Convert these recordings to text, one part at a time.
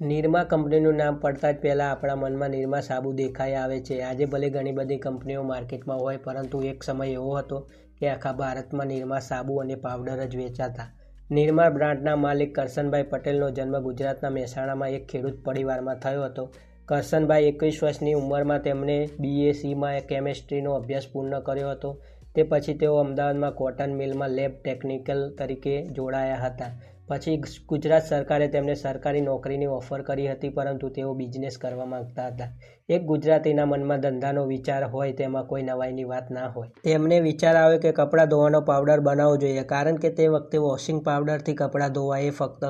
નિરમા કંપનીનું નામ પડતા જ પહેલાં આપણા મનમાં નિરમા સાબુ દેખાઈ આવે છે. આજે ભલે ઘણી બધી કંપનીઓ માર્કેટમાં હોય, પરંતુ એક સમય એવો હતો કે આખા ભારતમાં નિરમા સાબુ અને પાવડર જ વેચાતા. નિરમા બ્રાન્ડના માલિક કરશનભાઈ પટેલનો જન્મ ગુજરાતના મહેસાણામાં એક ખેડૂત પરિવારમાં થયો હતો. કરશનભાઈ એકવીસ વર્ષની ઉંમરમાં તેમણે બીએસસીમાં કેમેસ્ટ્રીનો અભ્યાસ પૂર્ણ કર્યો હતો. તે પછી તેઓ અમદાવાદમાં કોટન મિલમાં લેબ ટેકનિકલ તરીકે જોડાયા હતા. પછી ગુજરાત સરકારે તેમને સરકારી નોકરીની ઓફર કરી હતી, પરંતુ તેઓ બિઝનેસ કરવા માંગતા હતા. એક ગુજરાતીના મનમાં ધંધાનો વિચાર હોય તેમાં કોઈ નવાઈની વાત ના હોય. એમને વિચાર આવ્યો કે કપડાં ધોવાનો પાવડર બનાવવો જોઈએ, કારણ કે તે વખતે વોશિંગ પાવડરથી કપડાં ધોવા એ ફક્ત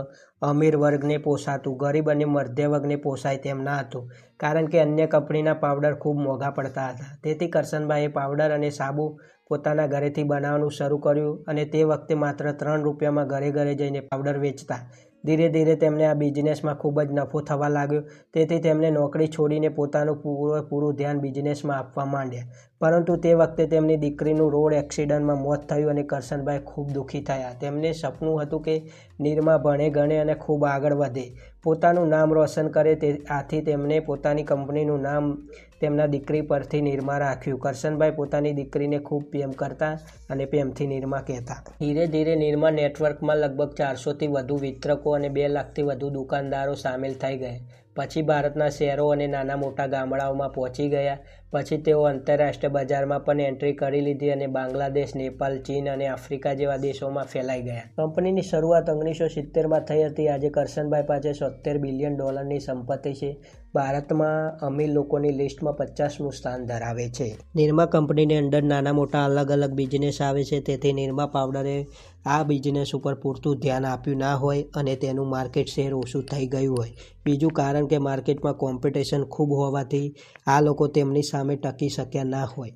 અમીર વર્ગને પોસાતું, ગરીબ અને મધ્ય વર્ગને પોસાય તેમ ના હતું, કારણ કે અન્ય કંપનીના પાવડર ખૂબ મોંઘા પડતા હતા. તેથી કરશનભાઈએ પાવડર અને સાબુ પોતાના ઘરેથી બનાવવાનું શરૂ કર્યું અને તે વખતે માત્ર ત્રણ રૂપિયામાં ઘરે ઘરે જઈને પાવડર વેચતા. ધીરે ધીરે તેમને આ બિઝનેસમાં ખૂબ જ નફો થવા લાગ્યો. તેથી તેમણે નોકરી છોડીને પોતાનું પૂરેપૂરું ધ્યાન બિઝનેસમાં આપવા માંડ્યા. પરંતુ તે વખતે તેમની દીકરીનું રોડ એક્સિડન્ટમાં મોત થયું અને કરશનભાઈ ખૂબ દુઃખી થયા. તેમને સપનું હતું કે નિરમા ભણે ગણે અને ખૂબ આગળ વધે. પોતાનું નામ રોશન કરે તે આથી તેમણે પોતાની કંપનીનું નામ તેમના દીકરી પરથી નિરમા રાખ્યું. કરશનભાઈ પોતાની દીકરીને ખૂબ પ્રેમ કરતા અને પ્રેમથી નિરમા કહેતા. ધીરે ધીરે નિરમા નેટવર્કમાં લગભગ ચારસોથી વધુ વિતરકો અને બે લાખથી વધુ દુકાનદારો સામેલ થઈ ગયા. પછી ભારતના શહેરો અને નાના મોટા ગામડાઓમાં પહોંચી ગયા. પછી તેઓ આંતરરાષ્ટ્રીય બજારમાં પણ એન્ટ્રી કરી લીધી અને બાંગ્લાદેશ નેપાલ ચીન અને આફ્રિકા જેવા દેશોમાં ફેલાઈ ગયા. કંપનીની શરૂઆત ઓગણીસો સિત્તેરમાં થઈ હતી. આજે કરશનભાઈ પાસે સોતેર બિલિયન ડોલરની સંપત્તિ છે. ભારતમાં અમીર લોકોની લિસ્ટમાં પચાસમું સ્થાન ધરાવે છે. નિરમા કંપનીની અંદર નાના મોટા અલગ અલગ બિઝનેસ આવે છે. તેથી નિરમા પાવડરે આ બિઝનેસ ઉપર પૂરતું ધ્યાન આપ્યું ના હોય અને તેનું માર્કેટ શેર ઓછું થઈ ગયું હોય. બીજું કારણ કે માર્કેટમાં કોમ્પિટિશન ખૂબ હોવાથી આ લોકો તેમની સામે ટકી શક્યા ના હોય.